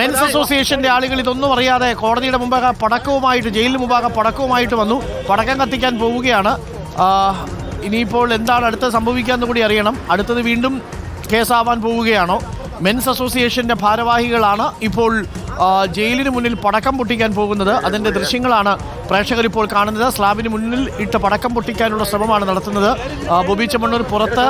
Men's അസോസിയേഷന്റെ ആളുകൾ ഇതൊന്നും അറിയാതെ കോടതിയുടെ മുമ്പാകെ പടക്കവുമായിട്ട് ജയിലിന് മുമ്പാകെ പടക്കവുമായിട്ട് വന്നു. പടക്കം കത്തിക്കാൻ പോവുകയാണ്. ഇനിയിപ്പോൾ എന്താണ് അടുത്ത് സംഭവിക്കാന്ന് കൂടി അറിയണം. അടുത്തത് വീണ്ടും കേസാവാൻ പോവുകയാണോ? മെൻസ് അസോസിയേഷന്റെ ഭാരവാഹികളാണ് ഇപ്പോൾ ജയിലിന് മുന്നിൽ പടക്കം പൊട്ടിക്കാൻ പോകുന്നത് അതിന്റെ ദൃശ്യങ്ങളാണ് പ്രേക്ഷകർ ഇപ്പോൾ കാണുന്നത്. സ്ലാബിന് മുന്നിൽ ഇട്ട് പടക്കം പൊട്ടിക്കാനുള്ള ശ്രമമാണ് നടത്തുന്നത്. ബോബി ചെമ്മണ്ണൂർ പുറത്ത്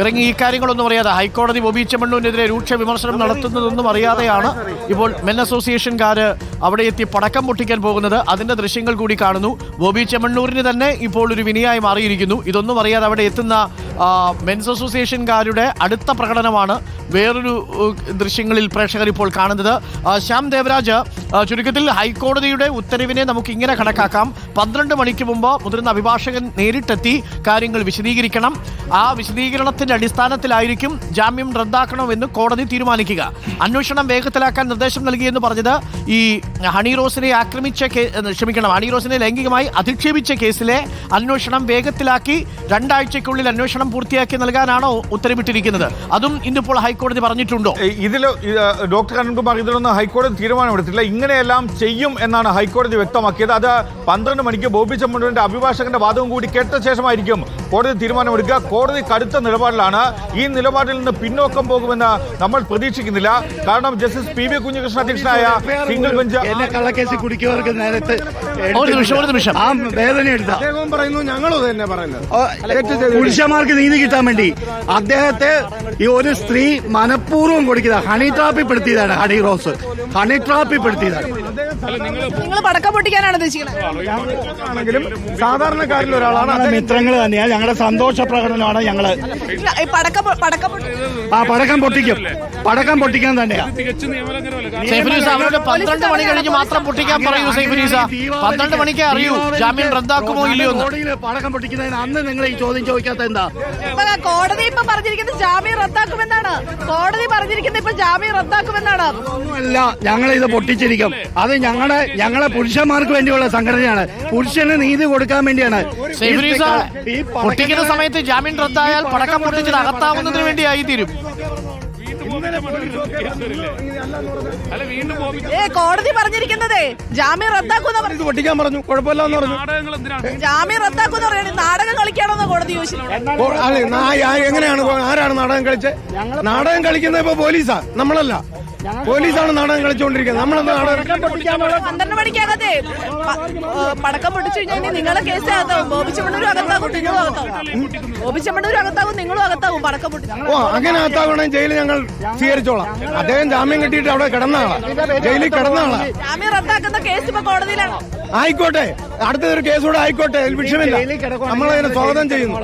ഇറങ്ങി ഈ കാര്യങ്ങളൊന്നും അറിയാതെ ഹൈക്കോടതി ബോബി ചെമ്മണ്ണൂരിനെതിരെ രൂക്ഷ വിമർശനം നടത്തുന്നതൊന്നും അറിയാതെയാണ് ഇപ്പോൾ മെൻ അസോസിയേഷൻകാര് അവിടെ എത്തി പടക്കം പൊട്ടിക്കാൻ പോകുന്നത്. അതിന്റെ ദൃശ്യങ്ങൾ കൂടി കാണുന്നു. ബോബി ചെമ്മണ്ണൂരിന് തന്നെ ഇപ്പോൾ ഒരു വിനിയായി മാറിയിരിക്കുന്നു. ഇതൊന്നും അറിയാതെ അവിടെ എത്തുന്ന മെൻസ് അസോസിയേഷൻകാരുടെ അടുത്ത പ്രകടനമാണ് വേറൊരു ദൃശ്യങ്ങളിൽ പ്രേക്ഷകർ ഇപ്പോൾ കാണുന്നത്. ശ്യാം ദേവരാജ് ചുരുക്കത്തിൽ ഹൈക്കോടതിയുടെ ഉത്തരവിനെ നമുക്ക് ഇങ്ങനെ കണക്കാക്കാം. പന്ത്രണ്ട് മണിക്ക് മുമ്പ് മുതിർന്ന അഭിഭാഷകൻ നേരിട്ടെത്തി കാര്യങ്ങൾ വിശദീകരിക്കണം. ആ വിശദീകരണത്തിന്റെ അടിസ്ഥാനത്തിലായിരിക്കും ജാമ്യം റദ്ദാക്കണമെന്ന് കോടതി തീരുമാനിക്കുക. അന്വേഷണം വേഗത്തിലാക്കാൻ നിർദ്ദേശം നൽകിയെന്ന് പറഞ്ഞത് ഈ ഹണി റോസിനെ ആക്രമിച്ച ക്ഷമിക്കണം ഹണി റോസിനെ ലൈംഗികമായി അധിക്ഷേപിച്ച കേസിലെ അന്വേഷണം വേഗത്തിലാക്കി രണ്ടാഴ്ചയ്ക്കുള്ളിൽ അന്വേഷണം പൂർത്തിയാക്കി നൽകാനാണോ ഉത്തരവിട്ടിരിക്കുന്നത്? അതും ഇന്നിപ്പോൾ ഹൈക്കോടതി പറഞ്ഞിട്ടുണ്ടോ? ഇതിൽ ഡോക്ടർ അരുൺകുമാർ ഇതിലൊന്നും ഹൈക്കോടതി തീരുമാനമെടുത്തില്ല ഇങ്ങനെയെല്ലാം ചെയ്യും എന്നാണ് ഹൈക്കോടതി വ്യക്തമാക്കിയത്. അത് പന്ത്രണ്ട് മണിക്ക് ബോബി ചെമ്മണ്ണൂരിന്റെ അഭിഭാഷകന്റെ വാദവും കൂടി കേട്ട ശേഷമായിരിക്കും കോടതി തീരുമാനമെടുക്കുക. കോടതി കടുത്ത നിലപാടിലാണ്. ഈ നിലപാടിൽ നിന്ന് പിന്നോക്കം പോകുമെന്ന് നമ്മൾ പ്രതീക്ഷിക്കുന്നില്ല. കാരണം ജസ്റ്റിസ് പി വി കുഞ്ഞികൃഷ്ണൻ അധ്യക്ഷനായ സിംഗിൾ ബെഞ്ച് കുടിക്കുന്നവർക്ക് നേരത്തെ ഒരു നിമിഷം നിമിഷം. ആ വേദന എടുത്ത. അദ്ദേഹം പറയുന്നു ഞങ്ങളും തന്നെ പറയുന്നത്. പുരുഷന്മാർക്ക് നീതി കിട്ടാൻ വേണ്ടി അദ്ദേഹത്തെ ഈ ഒരു സ്ത്രീ മനഃപൂർവം കൊടുക്കുക ഹണി ട്രാപ്പിൽ പെടുത്തിയതാണ് ഹണി റോസ്. ഹണി ട്രാപ്പിൽ പെടുത്തിയതാണ്. നിങ്ങൾ പടക്കം പൊട്ടിക്കാനാണ് ഉദ്ദേശിക്കുന്നത് ആണെങ്കിലും സാധാരണക്കാരിൽ ഒരാളാണ്. ഞങ്ങളുടെ മിത്രങ്ങൾ തന്നെയാണ് ഞങ്ങളുടെ സന്തോഷ പ്രകടനമാണ് ഞങ്ങൾ. ഈ പടക്കം പടക്കം പൊട്ടി- ആ പടക്കം പൊട്ടിക്കും. പടക്കം പൊട്ടിക്കാൻ തന്നെയാ. സൈഫുനീസ അവരോട് പന്ത്രണ്ട് മണി കഴിഞ്ഞ് മാത്രം പൊട്ടിക്കാൻ പറയൂ സൈഫുനീസ. പന്ത്രണ്ട് മണിക്കേ അറിയൂ ജാമ്യം റദ്ദാക്കുമോ ഇല്ലയോ എന്ന്. പടക്കം പൊട്ടിക്കുന്നതിന് അന്ന് നിങ്ങൾ ഈ ചോദ്യം ചോദിക്കാത്ത എന്താ? ഇപ്പൊ കോടതി ഇപ്പൊ പറഞ്ഞിരിക്കുന്നത് ജാമ്യം റദ്ദാക്കുമെന്നാണ്. കോടതി പറഞ്ഞിരിക്കുന്നത് ഇപ്പൊ ജാമ്യം റദ്ദാക്കുമെന്നാണ്. ഒന്നുമല്ല ഞങ്ങൾ ഇത് പൊട്ടിച്ചിരിക്കും. അത് ഞങ്ങളുടെ ഞങ്ങളെ പുരുഷന്മാർക്ക് വേണ്ടിയുള്ള സംഘടനയാണ്. പുരുഷന് നീതി കൊടുക്കാൻ വേണ്ടിയാണ്. പൊട്ടിക്കുന്ന സമയത്ത് ജാമ്യം റദ്ദായാൽ പടക്കം പൊട്ടിച്ചത് അകത്താവുന്നതിന് വേണ്ടിയായി തീരും. ഏ കോടതി പറഞ്ഞിരിക്കുന്നതേ ജാമ്യം റദ്ദാക്കുന്ന പറഞ്ഞു പൊട്ടിക്കാൻ പറഞ്ഞു. കുഴപ്പമില്ല എന്ന് പറഞ്ഞു ജാമ്യം റദ്ദാക്കുന്ന പറയണേ ആ- എങ്ങനെയാണ് ആരാണ് നാടകം കളിച്ചത് നാടകം കളിക്കുന്നത് ഇപ്പൊ പോലീസാ നമ്മളല്ല. പോലീസാണ് നാടകം കളിച്ചുകൊണ്ടിരിക്കുന്നത്. നമ്മളെന്താ നാടകം പന്ത്രണ്ട് മണിക്കകത്തെ പടക്കം പൊട്ടിച്ചു കഴിഞ്ഞാൽ നിങ്ങളെ കേസ് അകത്താവും. ബോബിച്ചമ്മണ്ണൂരും അകത്താകും നിങ്ങളും അകത്താവും ബോബിച്ചമ്മണ്ണൂരും അകത്താകും നിങ്ങളും അകത്താവും പടക്കം പൊട്ടിച്ചു. ഓ അങ്ങനെ അകത്താവണമെങ്കിൽ ജയിലിൽ ഞങ്ങൾ സ്വീകരിച്ചോളാം. അദ്ദേഹം ജാമ്യം കിട്ടിയിട്ട് അവിടെ കിടന്ന ആളാ. ജയിലിൽ കിടന്ന ആളാ. ജാമ്യം റദ്ദാക്കുന്ന കേസ് ഇപ്പൊ കോടതിയിലാണ്. ആയിക്കോട്ടെ. അടുത്തൊരു കേസ് കൂടെ ആയിക്കോട്ടെ. വിഷയമില്ല. നമ്മളതിനെ സ്വാഗതം ചെയ്യുന്നു.